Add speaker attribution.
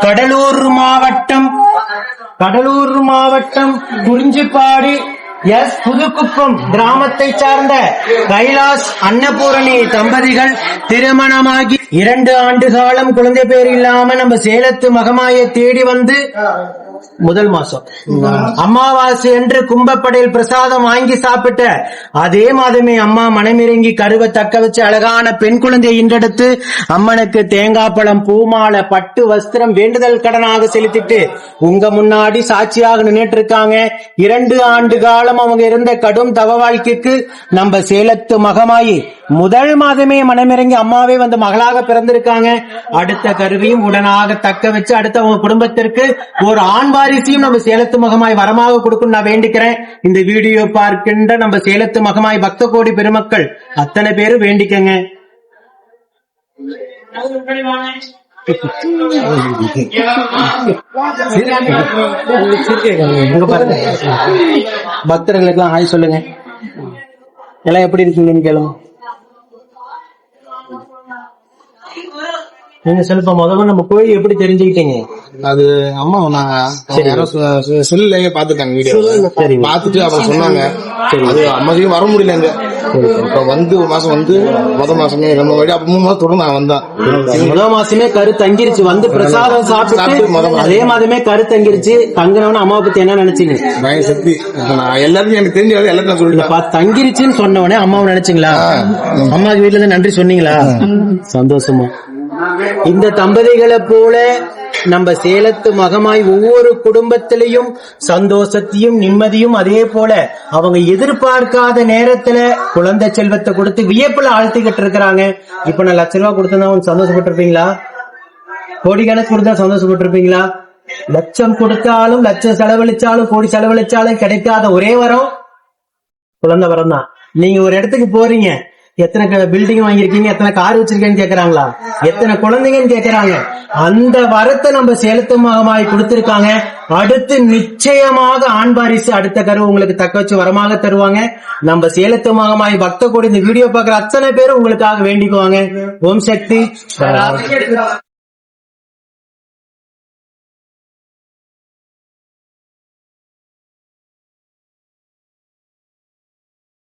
Speaker 1: கடலூர் மாவட்டம் கடலூர் மாவட்டம் குறிஞ்சிப்பாடி எஸ் புதுக்குப்பம் கிராமத்தை சார்ந்த கைலாஸ் அன்னபூரணி தம்பதிகள் திருமணமாகி இரண்டு ஆண்டு காலம் குழந்தை பேர் இல்லாம நம்ம சேலத்து மகமாயை தேடி வந்து முதல் மாசம். அமாவாசை என்று கும்பப்படையில் பிரசாதம் வாங்கி சாப்பிட்ட அதே மாதமே அம்மா மனமிறங்கி கருவை தக்க வச்சு அழகான பெண் குழந்தையை இன்றெடுத்து அம்மனுக்கு தேங்காய் பழம் பூமாலை பட்டு வஸ்திரம் வேண்டுதல் கடனாக செலுத்திட்டு உங்க முன்னாடி சாட்சியாக நின்றுட்டு இருக்காங்க இரண்டு ஆண்டு காலம் அவங்க இருந்த கடும் தவ வாழ்க்கைக்கு நம்ம சேலத்து மகமாயி முதல் மாதமே மனமிறங்கி அம்மாவே வந்து மகளாக பிறந்திருக்காங்க. அடுத்த கருவியும் உடனாக தக்க வச்சு அடுத்த அவங்க குடும்பத்திற்கு ஒரு ஆண் வாரிசையும் நம்ம சேலத்து மகமாய் வரமாக கொடுக்கும் நான் வேண்டிக்கிறேன். இந்த வீடியோ பார்க்கின்ற நம்ம சேலத்து மகமாய் பக்த கோடி பெருமக்கள் அத்தனை பேரும் வேண்டிக்கங்க. பக்தர்களுக்கு பாருங்க ஹாய் சொல்லுங்க. எல்லாம் எப்படி இருக்கீங்கன்னு கேளுங்க. நீங்க சொல்லுப்பா முதல்ல நம்ம கோயில் எப்படி தெரிஞ்சுக்கிட்டீங்க?
Speaker 2: அது அம்மா நான் செல்லுலயே பாத்துட்டாங்க வீடியோ. பாத்துட்டு அவங்க சொன்னாங்க.
Speaker 1: சரி.
Speaker 2: அது அம்மாதையும் வர முடியலங்க. இப்ப வந்து ஒரு மாசம் வந்து முத மாசமே நம்ம வழி அப்ப மூணு மாசம் தொடர்ந்து நான் வந்தேன்.
Speaker 1: முதல் மாசமே கரு தங்கிருச்சு வந்து பிரசாதம்
Speaker 2: சாப்பிட்டு முத.
Speaker 1: அதே மாதமே கரு தங்கிருச்சு தங்கினவன அம்மாவை பத்தி என்ன நினைச்சீங்க?
Speaker 2: பய சக்தி. நான் எல்லாத்தையும் எனக்கு தெரிஞ்ச எல்லாத்தையும் நான் சொல்லிட்டேன்.
Speaker 1: தங்கிருச்சுன்னு சொன்ன உடனே அம்மாவை நினைச்சீங்களா? அம்மாவுக்கு வீட்டுல இருந்து நன்றி சொன்னீங்களா? சந்தோஷமா. இந்த தம்பதிகளை போல நம்ம சேலத்து மகமாய் ஒவ்வொரு குடும்பத்திலையும் சந்தோஷத்தையும் நிம்மதியும் அதே போல அவங்க எதிர்பார்க்காத நேரத்துல குழந்தை செல்வத்தை கொடுத்து வியப்புல ஆழ்த்திக்கிட்டு இருக்கிறாங்க. இப்ப நான் லட்ச ரூபா கொடுத்தா அவங்க சந்தோஷப்பட்டிருப்பீங்களா? கோடிக்கணக்கு கொடுத்தா சந்தோஷப்பட்டிருப்பீங்களா? லட்சம் கொடுத்தாலும் லட்சம் செலவழிச்சாலும் கோடி செலவழிச்சாலும் கிடைக்காத ஒரே வரம் குழந்தை வரம் தான் நீங்க ஒரு இடத்துக்கு போறீங்க எத்தனை பில்டிங் வாங்கியிருக்கீங்க? எத்தனை கார் வச்சிருக்கேன்னு கேக்குறாங்களா? எத்தனை குழந்தைங்கன்னு கேக்குறாங்க. அந்த வரத்தை நம்ம சேலத்து கொடுத்திருக்காங்க. அடுத்து நிச்சயமாக ஆண்பாரிசு அடுத்த கருவு உங்களுக்கு தக்க வச்சு வரமாக தருவாங்க. நம்ம சேலத்து மகமாய் பக்த கூட இந்த வீடியோ பாக்குற அத்தனை பேரும் உங்களுக்காக வேண்டிக்குவாங்க. ஓம் சக்தி.